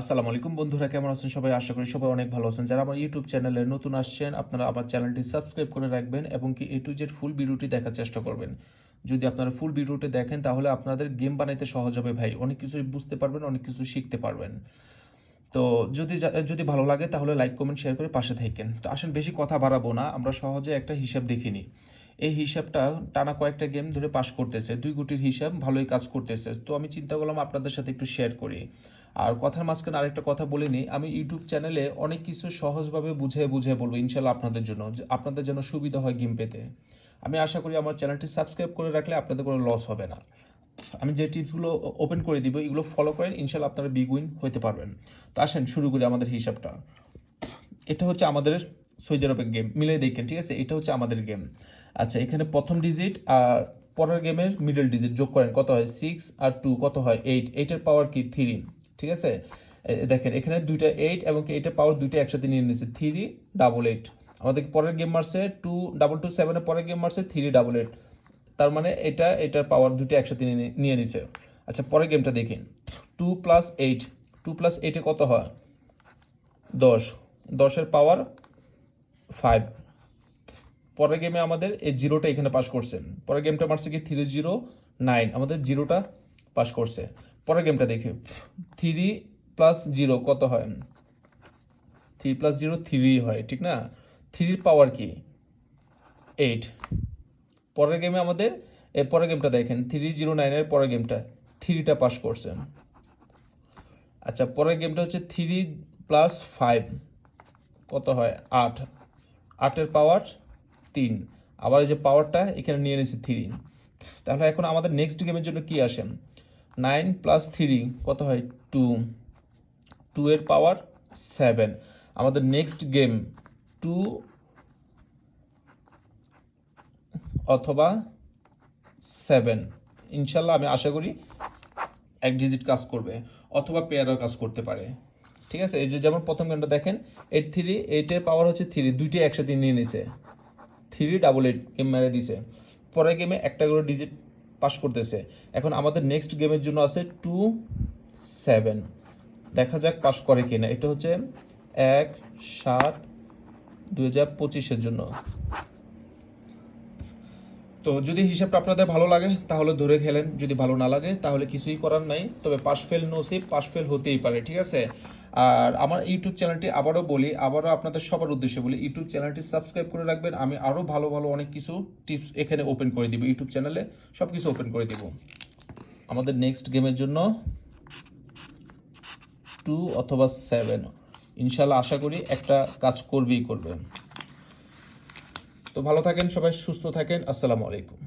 আসসালামু আলাইকুম বন্ধুরা, কেমন আছেন সবাই? আশা করি সবাই অনেক ভালো আছেন। যারা আমার ইউটিউব চ্যানেলে নতুন আসছেন, আপনারা আমার চ্যানেলটি সাবস্ক্রাইব করে রাখবেন এবং কি এ টু জেড ফুল ভিডিওটি দেখার চেষ্টা করবেন। যদি আপনারা ফুল ভিডিওটি দেখেন, তাহলে আপনাদের গেম বানাইতে সহজ হবে ভাই। অনেক কিছু বুঝতে পারবেন, অনেক কিছু শিখতে পারবেন। তো যদি যদি ভালো লাগে, তাহলে লাইক কমেন্ট শেয়ার করে পাশে থাকেন। তো আসেন, বেশি কথা বাড়াবো না, আমরা সহজে একটা হিসাব দেখিনি এই হিসাবটা টানা কয়েকটা গেম ধরে পাস করতেছে। দুই গুটির হিসাব ভালোই কাজ করতেছে। তো আমি চিন্তা করলাম আপনাদের সাথে একটু শেয়ার করি। আর কথার মাঝখানে আরেকটা কথা বলে নিই। আমি ইউটিউব চ্যানেলে অনেক কিছু সহজভাবে বুঝিয়ে বুঝিয়ে বলব, ইনশাল্লাহ আপনাদের জন্য আপনাদের যেন সুবিধা হয় গেম পেতে। আমি আশা করি আমার চ্যানেলটি সাবস্ক্রাইব করে রাখলে আপনাদের কোনো লস হবে না। আমি যে টিপসগুলো ওপেন করে দিব, এগুলো ফলো করেন, ইনশাল্লাহ আপনারা বিগ উইন হতে পারবেন। তো আসেন, শুরু করি আমাদের হিসাবটা। এটা হচ্ছে আমাদের সৌদি আরবের গেম মিলে দেখেন, ঠিক আছে? এটা হচ্ছে আমাদের গেম আচ্ছা এখানে প্রথম ডিজিট আর পরের গেমের মিডল ডিজিট যোগ করেন, কত হয়? সিক্স আর টু কত হয়? এইট এইটের পাওয়ার কি? থ্রি ঠিক আছে? দেখেন, এখানে দুইটা এইট এবং কি এইটের পাওয়ার দুইটা একসাথে নিয়ে নিয়েছে থ্রি ডাবল এইট আমাদের পরের গেম মারছে টু ডাবল টু সেভেনের পরের গেম মারছে থ্রি ডাবল এইট তার মানে এটা, এটার পাওয়ার দুটো একসাথে নিয়ে নিছে। আচ্ছা পরের গেমটা দেখেন two plus eight two plus এইটে কত হয়? দশ। দশের পাওয়ার ফাইভ পরের গেমে আমাদের এই জিরোটা এখানে পাস করছেন পরের গেমটা মারছে কি? থ্রি জিরো নাইন আমাদের জিরোটা পাস করছে। পরের গেমটা দেখে। থ্রি প্লাস জিরো কত হয়? থ্রি প্লাস জিরো থ্রি হয়, ঠিক না? থ্রির পাওয়ার কি? এইট পরের গেমে আমাদের এর পরের গেমটা দেখেন থ্রি জিরো নাইনের পরের গেমটা থ্রিটা পাস করছে। আচ্ছা পরের গেমটা হচ্ছে থ্রি প্লাস ফাইভ কত হয়? আট। আটের পাওয়ার তিন। আবার এই যে পাওয়ারটা এখানে নিয়ে নিয়েছি থ্রি তাহলে এখন আমাদের নেক্সট গেমের জন্য কি আসে? নাইন প্লাস থ্রি, কত হয়? টু। টু এর পাওয়ার সেভেন। আমাদের নেক্সট গেম, টু অথবা সেভেন। ইনশাল্লাহ আমি আশা করি এক ডিজিট কাজ করবে, অথবা পেয়ারও কাজ করতে পারে। ঠিক আছে? এই যে যেমন প্রথম গেমটা দেখেন, এইট থ্রি এইটের পাওয়ার হচ্ছে থ্রি, দুইটি একসাথে নিয়ে নিছে। থ্রি ডাবল এইট গেম মেরে দিছে। পরের গেমে একটা করে ডিজিট পাস করতেছে। এখন আমাদের নেক্সট গেমের জন্য আছে টু সেভেন দেখা যাক পাশ করে কিনা। এটা হচ্ছে এক সাত দু হাজার পঁচিশের জন্য। তো যদি হিসাবটা আপনাদের ভালো লাগে, তাহলে ধরে খেলেন। যদি ভালো না লাগে, তাহলে কিছুই করার নাই। তবে পাস ফেল নসিব পাস ফেল হতেই পারে, ঠিক আছে? আর আমার ইউটিউব চ্যানেলটি আবারও বলি, আবারও আপনাদের সবার উদ্দেশ্যে বলি ইউটিউব চ্যানেলটি সাবস্ক্রাইব করে রাখবেন। আমি আরও ভালো ভালো অনেক কিছু টিপস এখানে ওপেন করে দিব ইউটিউব চ্যানেলে সব কিছু ওপেন করে দিব। আমাদের নেক্সট গেমের জন্য টু অথবা সেভেন ইনশাল্লাহ আশা করি একটা কাজ করবেই করবে তো ভালো থাকেন সবাই সুস্থ থাকেন। আসসালামু আলাইকুম।